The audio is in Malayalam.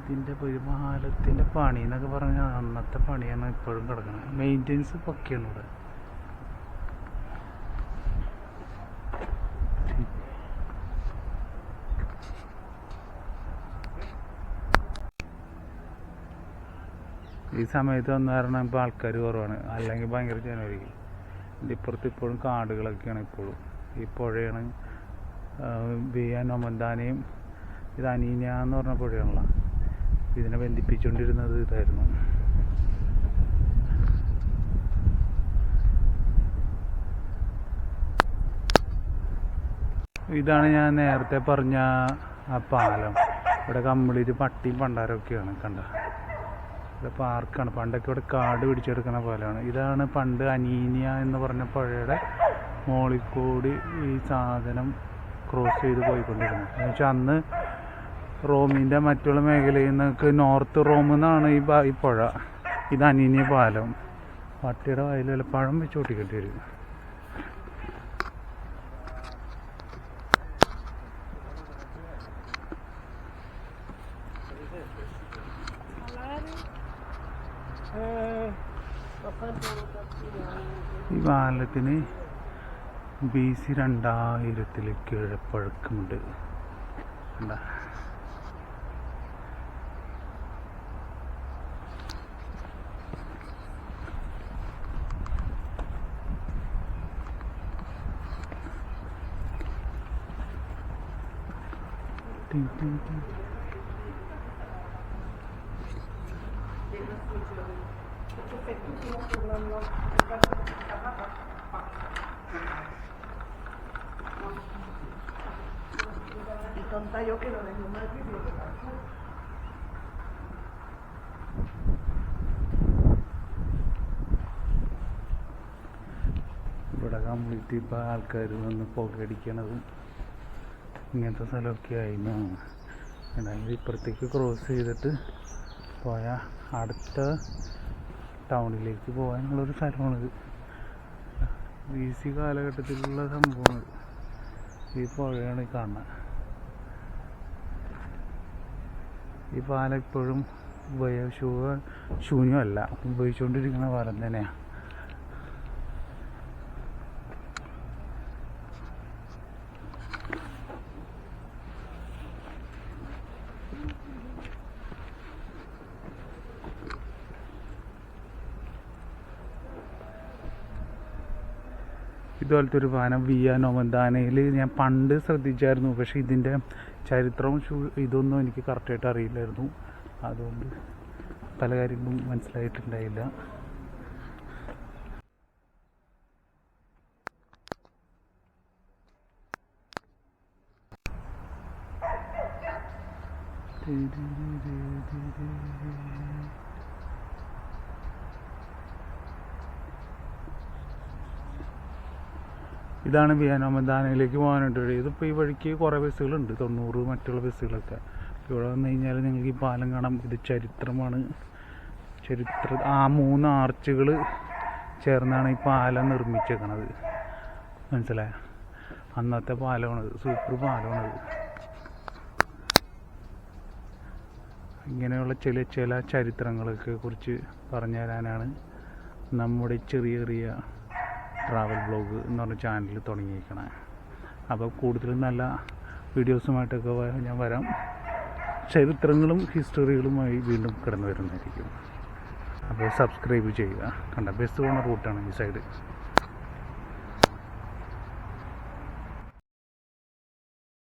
ഇതിന്റെ പെരുമാലത്തിന്റെ പണി എന്നൊക്കെ പറഞ്ഞാൽ അന്നത്തെ പണിയാണ് ഇപ്പോഴും കിടക്കുന്നത് മെയിന്റെനൻസ് പക്കയാണ് ഇവിടെ. ഈ സമയത്ത് വന്ന കാരണം ഇപ്പോൾ ആൾക്കാർ കുറവാണ്. അല്ലെങ്കിൽ ഭയങ്കര ജനവരിക്കും ഇതിന്റെ ഇപ്പുറത്ത് ഇപ്പോഴും കാടുകളൊക്കെയാണ് ഇപ്പോഴും. ഈ പുഴയാണ് ബിയാൻ ഒമന്താനയും ഇത് അനീന എന്ന് പറഞ്ഞ പുഴയാണല്ലോ. ഇതിനെ ബന്ധിപ്പിച്ചുകൊണ്ടിരുന്നത് ഇതായിരുന്നു. ഇതാണ് ഞാൻ നേരത്തെ പറഞ്ഞ ആ പാലം. ഇവിടെ കമ്പ്ലീറ്റ് പട്ടിയും പണ്ടാരൊക്കെയാണ് കണ്ട ഇവിടെ പാർക്കാണ്. പണ്ടൊക്കെ ഇവിടെ കാട് പിടിച്ചെടുക്കുന്ന പോലെയാണ്. ഇതാണ് പണ്ട് അനീനിയ എന്ന് പറഞ്ഞ പുഴയുടെ മോളിൽ കൂടി ഈ സാധനം ക്രോസ് ചെയ്ത് പോയിക്കൊണ്ടിരുന്നത്. എന്നുവെച്ചാൽ അന്ന് റോമിന്റെ മറ്റുള്ള മേഖലയിൽ നിന്നൊക്കെ നോർത്ത് റോമിൽ നിന്നാണ് ഈ ഈ പുഴ. ഇത് അനീനിയ പാലം. പട്ടിയുടെ വായിൽ പഴം വെച്ച് ഓട്ടിക്കേണ്ടി വരും. ഈ പാലത്തിന് ബി സി രണ്ടായിരത്തിൽ കിഴപ്പഴക്കമുണ്ട് കണ്ടാ? ഇവിടെ കംപ്ലീറ്റ് ഇപ്പം ആൾക്കാർ വന്ന് പുകയടിക്കണതും. ഇങ്ങനത്തെ സ്ഥലമൊക്കെ ആയിരുന്നു. അതായത് ഇപ്പുറത്തേക്ക് ക്രോസ് ചെയ്തിട്ട് പോയ അടുത്ത ടൗണിലേക്ക് പോകാനുള്ളൊരു സ്ഥലമാണിത്. ബി സി കാലഘട്ടത്തിലുള്ള സംഭവമാണ്. ഈ പുഴയാണ് കാണുന്നത്. ഈ പാലം ഇപ്പോഴും ഉപയോഗ ശൂന്യമല്ല. ഉപയോഗിച്ചുകൊണ്ടിരിക്കുന്ന പാലം തന്നെയാണ്. ഇതുപോലത്തെ ഒരു പാനം വിയ നൊമന്താനയിൽ ഞാൻ പണ്ട് ശ്രദ്ധിച്ചായിരുന്നു. പക്ഷെ ഇതിന്റെ ചരിത്രവും ഇതൊന്നും എനിക്ക് കറക്റ്റായിട്ട് അറിയില്ലായിരുന്നു. അതുകൊണ്ട് പല കാര്യങ്ങളും മനസ്സിലായിട്ടുണ്ടായില്ല. ഇതാണ് വിയാനോമന്താനയിലേക്ക് പോകാനായിട്ട് വഴി ഇതിപ്പോൾ ഈ വഴിക്ക് കുറേ ബസ്സുകളുണ്ട്. തൊണ്ണൂറ് മറ്റുള്ള ബസ്സുകളൊക്കെ. ഇവിടെ വന്നു കഴിഞ്ഞാൽ നിങ്ങൾക്ക് ഈ പാലം കാണാം. ഇത് ചരിത്രമാണ്. ചരിത്ര ആ മൂന്ന് ആർച്ചുകൾ ചേർന്നാണ് ഈ പാലം നിർമ്മിച്ചേക്കണത്. മനസ്സിലായ? അന്നത്തെ പാലമാണത്. സൂപ്പർ പാലമാണത്. ഇങ്ങനെയുള്ള ചില ചില ചരിത്രങ്ങളൊക്കെ കുറിച്ച് പറഞ്ഞു തരാനാണ് നമ്മുടെ ചെറിയ ചെറിയ ട്രാവൽ ബ്ലോഗ് എന്ന് പറഞ്ഞ ചാനൽ തുടങ്ങിയിരിക്കണേ. അപ്പോൾ കൂടുതൽ നല്ല വീഡിയോസുമായിട്ടൊക്കെ ഞാൻ വരാം. ചരിത്രങ്ങളും ഹിസ്റ്ററികളുമായി വീണ്ടും കിടന്നു വരുന്നതായിരിക്കും അപ്പോൾ സബ്സ്ക്രൈബ് ചെയ്യുക. കണ്ട ബസ് പോണ റൂട്ടാണ് ഈ സൈഡ്